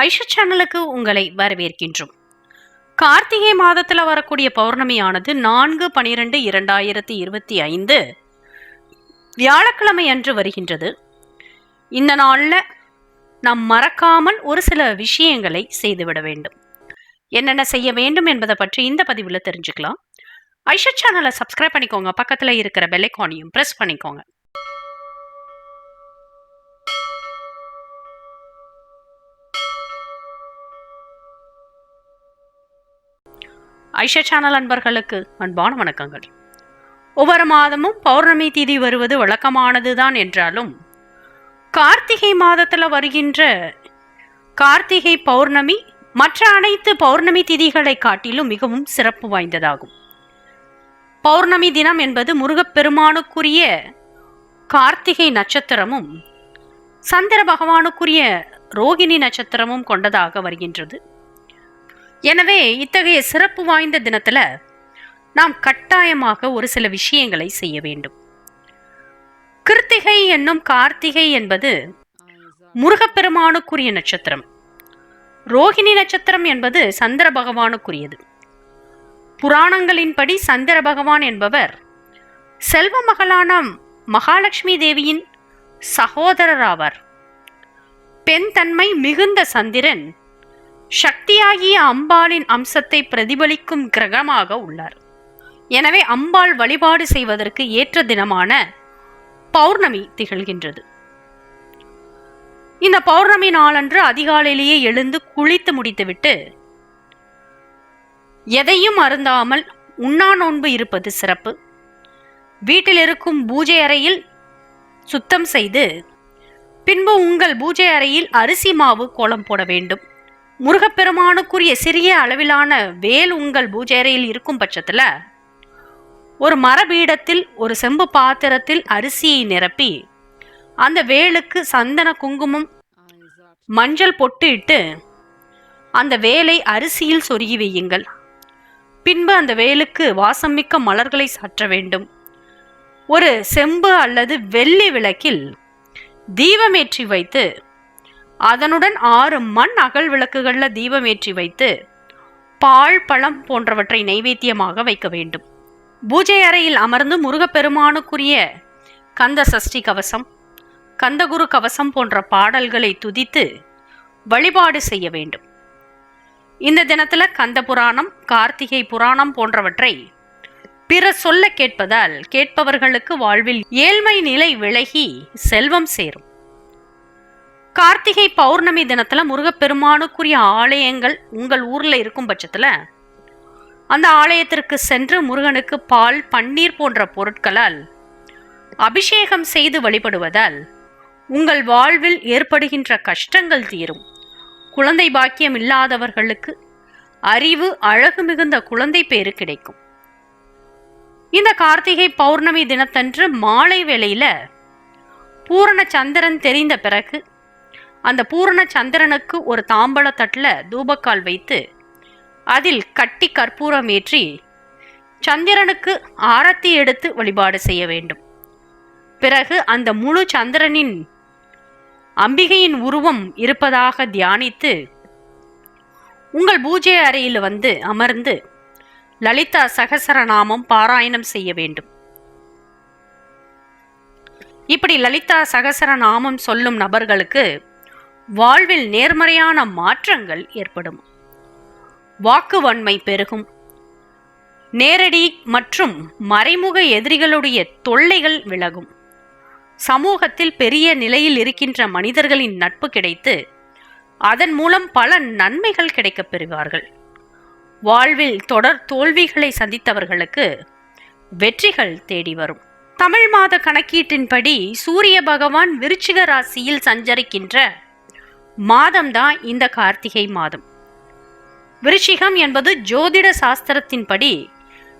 ஐஷா சேனலுக்கு உங்களை வரவேற்கின்றோம். கார்த்திகை மாதத்தில் வரக்கூடிய பௌர்ணமியானது நான்கு பனிரெண்டு இரண்டாயிரத்தி இருபத்தி ஐந்து. வியாழக்கிழமை அன்று வருகின்றது. இந்த நாளில் நாம் மறக்காமல் ஒரு சில விஷயங்களை செய்துவிட வேண்டும். என்னென்ன செய்ய வேண்டும் என்பதை பற்றி இந்த பதிவில் தெரிஞ்சுக்கலாம். ஐஷா சேனலை சப்ஸ்கிரைப் பண்ணிக்கோங்க. பக்கத்தில் இருக்கிற பெல்லைக்கானையும் ப்ரெஸ் பண்ணிக்கோங்க. ஐஷா சேனல் அன்பர்களுக்கு அன்பான வணக்கங்கள். ஒவ்வொரு மாதமும் பௌர்ணமி திதி வருவது வழக்கமானதுதான் என்றாலும் கார்த்திகை மாதத்தில் வருகின்ற கார்த்திகை பௌர்ணமி மற்ற அனைத்து பௌர்ணமி திதிகளை காட்டிலும் மிகவும் சிறப்பு வாய்ந்ததாகும். பௌர்ணமி தினம் என்பது முருகப்பெருமானுக்குரிய கார்த்திகை நட்சத்திரமும் சந்திர பகவானுக்குரிய ரோகிணி நட்சத்திரமும் கொண்டதாக வருகின்றது. எனவே இத்தகைய சிறப்பு வாய்ந்த தினத்தில் நாம் கட்டாயமாக ஒரு சில விஷயங்களை செய்ய வேண்டும். கிருத்திகை என்னும் கார்த்திகை என்பது முருகப்பெருமானுக்குரிய நட்சத்திரம். ரோகிணி நட்சத்திரம் என்பது சந்திர பகவானுக்குரியது. புராணங்களின்படி சந்திர பகவான் என்பவர் செல்வ மகளான மகாலட்சுமி தேவியின் சகோதரர் ஆவார் பெண் தன்மை மிகுந்த சந்திரன் சக்தியாகிய அம்பாளின் அம்சத்தை பிரதிபலிக்கும் கிரகமாக உள்ளார். எனவே அம்பாள் வழிபாடு செய்வதற்கு ஏற்ற தினமான பௌர்ணமி திகழ்கின்றது. இந்த பௌர்ணமி நாளன்று அதிகாலையிலேயே எழுந்து குளித்து முடித்துவிட்டு எதையும் அருந்தாமல் உண்ணா நோன்பு இருப்பது சிறப்பு. வீட்டில் இருக்கும் பூஜை அறையில் சுத்தம் செய்து பின்பு உங்கள் பூஜை அறையில் அரிசி மாவு கோலம் போட வேண்டும். முருகப்பெருமானுக்குரிய சிறிய அளவிலான வேல் உங்கள் பூஜை அறையில் இருக்கும் பட்சத்தில் ஒரு மரபீடத்தில் ஒரு செம்பு பாத்திரத்தில் அரிசியை நிரப்பி அந்த வேலுக்கு சந்தன குங்குமம் மஞ்சள் பொட்டு இட்டு அந்த வேலை அரிசியில் சொருகி வையுங்கள். பின்பு அந்த வேலுக்கு வாசமிக்க மலர்களை சாற்ற வேண்டும். ஒரு செம்பு அல்லது வெள்ளி விளக்கில் தீபமேற்றி வைத்து அதனுடன் ஆறு மண் அகல் விளக்குகளில் தீபம் ஏற்றி வைத்து பால் பழம் போன்றவற்றை நைவேத்தியமாக வைக்க வேண்டும். பூஜை அறையில் அமர்ந்து முருகப்பெருமானுக்குரிய கந்த சஷ்டி கவசம் கந்தகுரு கவசம் போன்ற பாடல்களை துதித்து வழிபாடு செய்ய வேண்டும். இந்த தினத்தில் கந்த புராணம் கார்த்திகை புராணம் போன்றவற்றை பிற சொல்ல கேட்பதால் கேட்பவர்களுக்கு வாழ்வில் ஏழ்மை நிலை விலகி செல்வம் சேரும். கார்த்திகை பௌர்ணமி தினத்துல முருகப்பெருமானுக்குரிய ஆலயங்கள் உங்கள் ஊர்ல இருக்கும் பட்சத்துல அந்த ஆலயத்திற்கு சென்று முருகனுக்கு பால் பன்னீர் போன்ற பொருட்களால் அபிஷேகம் செய்து வழிபடுவதால் உங்கள் வாழ்வில் ஏற்படுகின்ற கஷ்டங்கள் தீரும். குழந்தை பாக்கியம் இல்லாதவர்களுக்கு அறிவு அழகு மிகுந்த குழந்தை பேரு கிடைக்கும். இந்த கார்த்திகை பௌர்ணமி தினத்தன்று மாலை வேளையில பூரண சந்திரன் தெரிந்த பிறகு அந்த பூரண சந்திரனுக்கு ஒரு தாம்பழ தட்டில் தூபக்கால் வைத்து அதில் கட்டி கற்பூரம் ஏற்றி சந்திரனுக்கு ஆரத்தி எடுத்து வழிபாடு செய்ய வேண்டும். பிறகு அந்த முழு சந்திரனின் அம்பிகையின் உருவம் இருப்பதாக தியானித்து உங்கள் பூஜை அறையில் வந்து அமர்ந்து லலிதா சகசரநாமம் பாராயணம் செய்ய வேண்டும். இப்படி லலிதா சகசரநாமம் சொல்லும் நபர்களுக்கு வாழ்வில் நேர்மறையான மாற்றங்கள் ஏற்படும். வாக்கு வன்மை பெருகும். நேரடி மற்றும் மறைமுக எதிரிகளுடைய தொல்லைகள் விலகும். சமூகத்தில் பெரிய நிலையில் இருக்கின்ற மனிதர்களின் நட்பு கிடைத்து அதன் மூலம் பல நன்மைகள் கிடைக்கப் பெறுவார்கள். வாழ்வில் தொடர் தோல்விகளை சந்தித்தவர்களுக்கு வெற்றிகள் தேடி வரும். தமிழ் மாத கணக்கீட்டின்படி சூரிய பகவான் விருச்சிக ராசியில் சஞ்சரிக்கின்ற மாதம்தான் இந்த கார்த்திகை மாதம். விருஷிகம் என்பது ஜோதிட சாஸ்திரத்தின்படி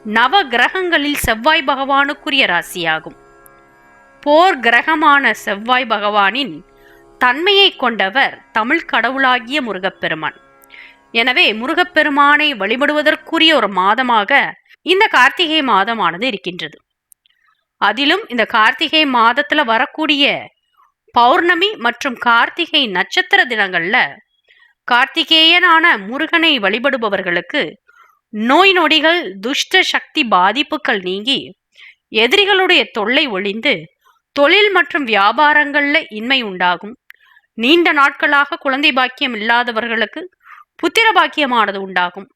நவ கிரகங்களில் செவ்வாய் பகவானுக்குரிய ராசியாகும். போர் கிரகமான செவ்வாய் பகவானின் தன்மையை கொண்டவர் தமிழ் கடவுளாகிய முருகப்பெருமான். எனவே முருகப்பெருமானை வழிபடுவதற்குரிய ஒரு மாதமாக இந்த கார்த்திகை மாதமானது இருக்கின்றது. அதிலும் இந்த கார்த்திகை மாதத்தில் வரக்கூடிய பௌர்ணமி மற்றும் கார்த்திகை நட்சத்திர தினங்கள்ல கார்த்திகேயனான முருகனை வழிபடுபவர்களுக்கு நோய் நொடிகள் துஷ்ட சக்தி பாதிப்புகள் நீங்கி எதிரிகளுடைய தொல்லை ஒளிந்து தொழில் மற்றும் வியாபாரங்கள்ல இன்மை உண்டாகும். நீண்ட நாட்களாக குழந்தை பாக்கியம் இல்லாதவர்களுக்கு புத்திர பாக்கியமானது உண்டாகும்.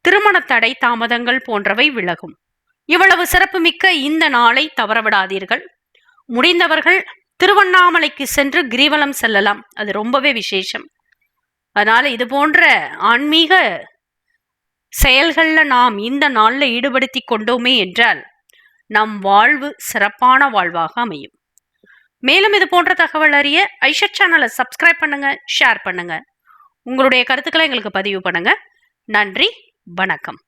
திருமண தடை தாமதங்கள் போன்றவை விலகும். இவ்வளவு சிறப்புமிக்க இந்த நாளை தவறவிடாதீர்கள். முடிந்தவர்கள் திருவண்ணாமலைக்கு சென்று கிரிவலம் செல்லலாம். அது ரொம்பவே விசேஷம். அதனால இது போன்ற ஆன்மீக செயல்களில் நாம் இந்த நாளில் ஈடுபடுத்தி கொண்டோமே என்றால் நம் வாழ்வு சிறப்பான வாழ்வாக அமையும். மேலும் இது போன்ற தகவல் அறிய ஐஷட் சேனலை சப்ஸ்கிரைப் பண்ணுங்க ஷேர் பண்ணுங்க. உங்களுடைய கருத்துக்களை எங்களுக்கு பதிவு பண்ணுங்க. நன்றி வணக்கம்.